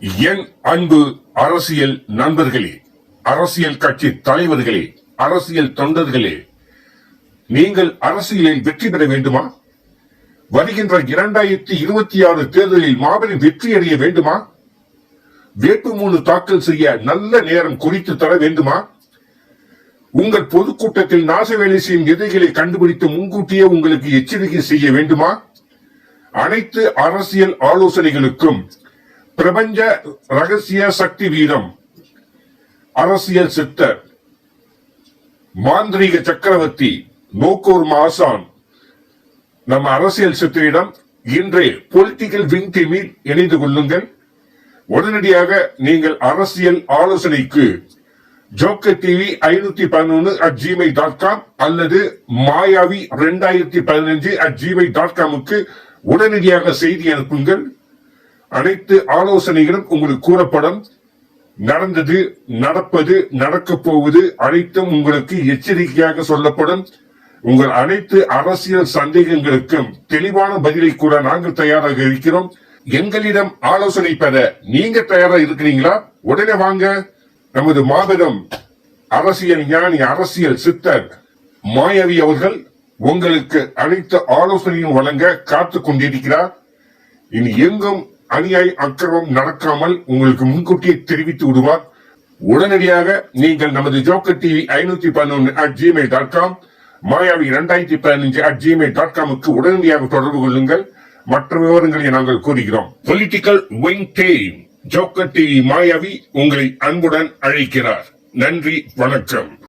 என் அன்பு அரசியல் நண்பர்களே அரசியல் கட்சி தலைவர்களே அரசியல் தொண்டர்களே நீங்கள் அரசியலில் வெற்றி பெற வேண்டுமா? வருகின்ற இரண்டாயிரத்தி இருபத்தி ஆறு தேர்தலில் மாபெரும் வெற்றி அடைய வேண்டுமா? வேட்புமனு தாக்கல் செய்ய நல்ல நேரம் குறித்து தர வேண்டுமா? உங்கள் பொதுக்கூட்டத்தில் நாசவேலை செய்யும் எதிரிகளை கண்டுபிடித்து முன்கூட்டியே உங்களுக்கு எச்சரிக்கை செய்ய வேண்டுமா? அனைத்து அரசியல் ஆலோசனைகளுக்கும் பிரபஞ்ச ரகசிய சக்தி வீரம் அரசியல் சித்தர் மாந்திரீக சக்கரவர்த்தி நோக்கூர் மாசான். நம்ம அரசியல் சித்தரிடம் இன்றைய பொலிட்டிக்கல் விங் டீமில் இணைந்து கொள்ளுங்கள். உடனடியாக நீங்கள் அரசியல் ஆலோசனைக்கு ஜோக்கர் டிவி ஐநூத்தி பதினொன்னு அட் ஜிமெயில் டாட் காம் அல்லது மாயாவி ரெண்டாயிரத்தி பதினஞ்சு அட் ஜிமெயில் டாட் காமுக்கு உடனடியாக செய்தி அனுப்புங்கள். அனைத்து ஆலோசனைகளும் உங்களுக்கு கூறப்படும். நடந்தது நடப்பது நடக்க போவது அனைத்தும் உங்களுக்கு எச்சரிக்கையாக சொல்லப்படும். உங்கள் அனைத்து அரசியல் சந்தேகங்களுக்கும் தெளிவான பதிலை கூட நாங்கள் தயாராக இருக்கிறோம். எங்களிடம் ஆலோசனை பெற நீங்க தயாரா இருக்கிறீங்களா? உடனே வாங்க. நமது மாபெரும் அரசியல் ஞானி அரசியல் சித்தர் மாயவி அவர்கள் உங்களுக்கு அனைத்து ஆலோசனையும் வழங்க காத்து கொண்டிருக்கிறார். இனி எங்கும் அநியாய அக்கிரமம் நடக்காமல் உங்களுக்கு முன்கூட்டியே தெரிவித்து விடுவார். உடனடியாக நீங்கள் நமது ஜோக்கர் டிவி ஐநூத்தி பதினொன்று அட் ஜிமெயில் டாட் காம் மாயாவி இரண்டாயிரத்தி பதினஞ்சு அட் ஜிமெயில் டாட் காமுக்கு உடனடியாக தொடர்பு கொள்ளுங்கள். மற்ற விவரங்களை நாங்கள் கூறுகிறோம். Political wing team joker TV Mayavi உங்களை அன்புடன் அழைக்கிறார். நன்றி வணக்கம்.